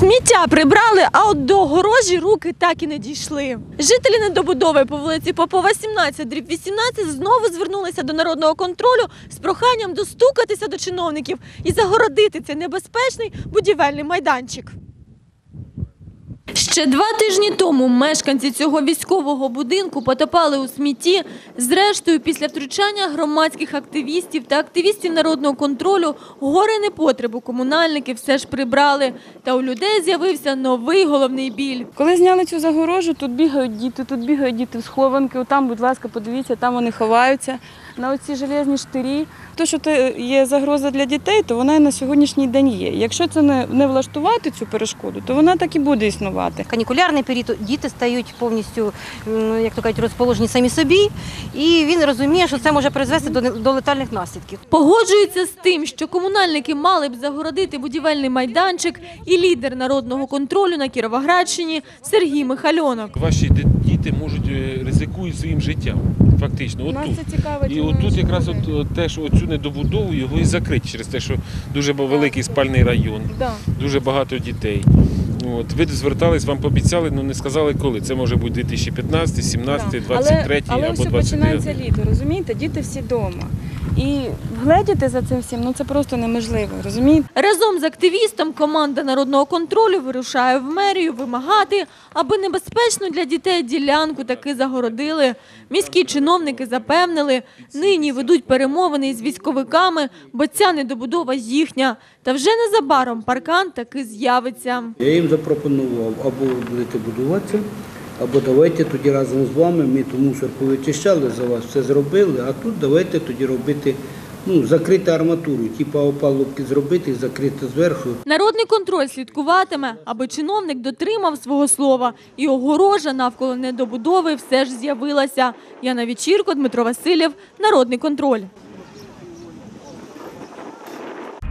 Сміття прибрали, а от до огорожі руки так і не дійшли. Жителі недобудови по вулиці Попова 17, дріб 18 знову звернулися до народного контролю з проханням достукатися до чиновників і загородити цей небезпечний будівельний майданчик. Ще два тижні тому мешканці цього військового будинку потопали у смітті. Зрештою, після втручання громадських активістів та активістів народного контролю гори непотребу комунальники все ж прибрали. Та у людей з'явився новий головний біль. Коли зняли цю загорожу, тут бігають діти, тут бігають діти в схованки. Там, будь ласка, подивіться, там вони ховаються на оці железні штирі. То, що це є загроза для дітей, то вона і на сьогоднішній день є. Якщо це не, не влаштувати цю перешкоду, то вона так і буде існувати. Канікулярний період діти стають повністю, як то кажуть, розположені самі собі, і він розуміє, що це може призвести до, до летальних наслідків. Погоджується з тим, що комунальники мали б загородити будівельний майданчик і лідер народного контролю на Кіровоградщині Сергій Михальонок. Ваші діти можуть е, ризикують своїм життям. Фактично, Нас отут. це цікавить. І вже якраз от, говорили. те, що оцю недобудову його і закрить через те, що дуже великий спальний район, дуже багато дітей. От ви звертались, вам пообіцяли, але не сказали коли. Це може бути 2015, 17, Да. 23 але, але або ось починається літо, розумієте? Діти всі вдома. І вгледіти за цим всім, ну це просто неможливо, розумієте? Разом з активістом команда народного контролю вирушає в мерію вимагати, аби небезпечну для дітей ділянку таки загородили. Міські чиновники запевнили, нині ведуть перемовини із військовиками, бо ця недобудова їхня. Та вже незабаром паркан таки з'явиться. Я їм запропонував, або будете будуватися, або давайте тоді разом з вами, ми ту мусор повичищали за вас, все зробили, а тут давайте тоді робити ну, закрити арматуру, типу опалубки зробити закрити зверху. Народний контроль слідкуватиме, аби чиновник дотримав свого слова, і огорожа навколо недобудови все ж з'явилася. Яна Вечірко, Дмитро Васильєв, Народний контроль.